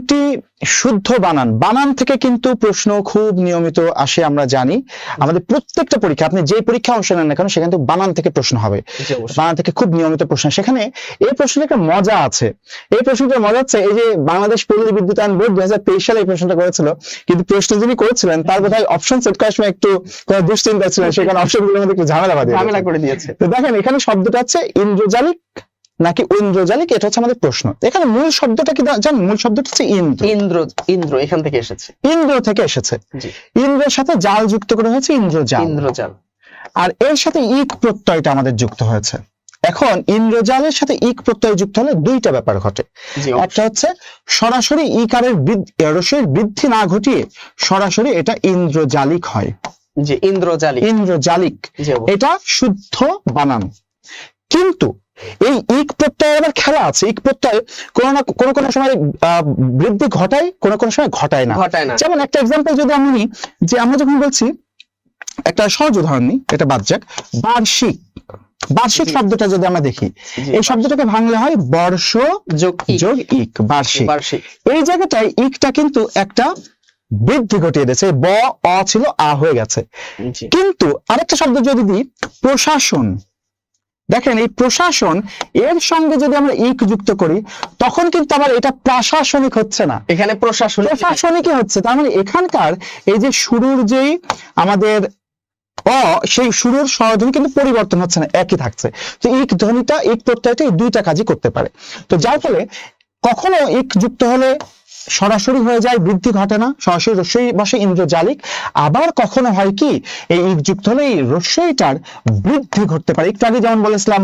বানানটি শুদ্ধ বানান। বানান থেকে কিন্তু প্রশ্ন খুব নিয়মিত আসে আমরা জানি। আমাদের প্রত্যেকটা পরীক্ষা আপনি যে পরীক্ষা অংশ নেন না কেন সেখানে বানান থেকে প্রশ্ন হবে। বাংলা থেকে খুব নিয়মিত প্রশ্ন। সেখানে এই প্রশ্নের একটা মজা আছে। এই প্রশ্নটা মজা হচ্ছে এই যে বাংলাদেশ পল্লী বিদ্যুতায়ন বোর্ড দুই হাজার তেইশ সালে এই প্রশ্নটা করেছিল। কিন্তু প্রশ্ন যিনি করেছিলেন তার বোধহয় অপশন সেট করার সময় একটু কোনো দুশ্চিন্তা ছিল সেখানে অপশনগুলোর মধ্যে একটু ঝামেলা বাঁধে ঝামেলা করে দিয়েছে। তো দেখেন এখানে শব্দটা হচ্ছে ইন্দ্রজালিক নাকি ঐন্দ্রজালিক? এটা হচ্ছে আমাদের প্রশ্ন। এখানে মূল শব্দটা কি জানেন? মূল শব্দটা হচ্ছে ইন্দ্র। ইন্দ্র ইন্দ্র এখান থেকে এসেছে। ইন্দ্র থেকে এসেছে। জি। ইন্দ্রের সাথে জাল যুক্ত করে হয়েছে ইন্দ্রজাল। ইন্দ্রজাল। আর এর সাথে ইক প্রত্যয়টা আমাদের যুক্ত হয়েছে। এখন ইন্দ্রজালের সাথে ইক প্রত্যয় যুক্ত হলে দুইটা ব্যাপার ঘটে। একটা হচ্ছে সরাসরি ইকারের রসের বৃদ্ধি না ঘটিয়ে সরাসরি এটা ইন্দ্রজালিক হয়। যে ইন্দ্রজালি ইন্দ্রজালিক। এটা শুদ্ধ বানান। কিন্তু এই ইক প্রত্যয় আবার খেলা আছে। ইক প্রত্যয় কোনো না কোনো কোনো সময় বৃদ্ধি ঘটায় কোনো কোনো সময় ঘটায় না। ঘটায় না। যেমন একটা এক্সাম্পল যদি আমি নিই যে আমরা যখন বলছি একটা সহজ উদাহরণ নিই এটা বাদ যাক। বার্ষিক। বার্ষিক। শব্দটা যদি আমরা দেখি এই শব্দটাকে ভাঙলে হয় বর্ষ যোগ যোগ ইক বার্ষিক। বার্ষিক। এই জায়গাটায় ইকটা কিন্তু একটা বৃদ্ধি ঘটিয়ে দিয়েছে। ব অ ছিল আ হয়ে গেছে। কিন্তু আরেকটা শব্দ যদি দিই প্রশাসন। দেখেন এই প্রশাসন এর সঙ্গে যদি আমরা ইক যুক্ত করি তখন কিন্তু আবার এটা প্রাশাসনিক হচ্ছে না। এখানে প্রশাসন প্রশাসনিকই হচ্ছে। তার মানে এখানকার এই যে শুরুর যেই আমাদের অ সেই শুরুর স্বরধ্বনি কিন্তু পরিবর্তন হচ্ছে না একই থাকছে। তো ইক ধ্বনিটা ইক প্রত্যয়টা এই দুইটা কাজই করতে পারে। তো যার ফলে কখনো ইক যুক্ত হলে সরাসরি হয়ে যায় বৃদ্ধি ঘটে না সরাসরি রস্যই বসে ইন্দ্রজালিক আবার কখনো হয় কি এই যুক্ত হলে এই রস্যইটার বৃদ্ধি ঘটতে পারে। একটু আগে যেমন বলেছিলাম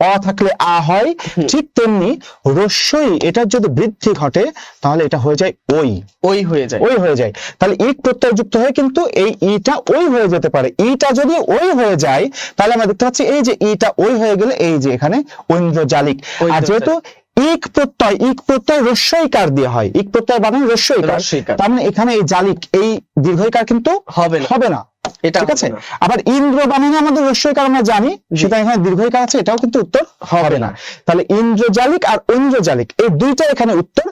অ থাকলে আ হয় ঠিক তেমনি রস্যই এটার যদি বৃদ্ধি ঘটে তাহলে এটা হয়ে যায় ওই। ওই হয়ে যায়। ওই হয়ে যায়। তাহলে ইট প্রত্যয় যুক্ত হয়ে কিন্তু এই ইটা ওই হয়ে যেতে পারে। ইটা যদি ওই হয়ে যায় তাহলে আমরা দেখতে পাচ্ছি এই যে ইটা ওই হয়ে গেলে এই যে এখানে ঐন্দ্রজালিক আর যেহেতু ইক প্রত্যয় ইক প্রত্যয় রস্যইকার দিয়ে হয়? ইক প্রত্যয় বানান রস্যইকার রস্যইকার। তার মানে এখানে এই জালিক এই দীর্ঘইকার কিন্তু হবে না। হবে না। এটা ঠিক আছে? আবার ইন্দ্র বানানে আমাদের রস্যইকার আমরা জানি। সেটা এখানে দীর্ঘইকার আছে এটাও কিন্তু উত্তর হবে না। তাহলে ইন্দ্র জালিক আর ঐন্দ্রজালিক এই দুইটা এখানে উত্তর।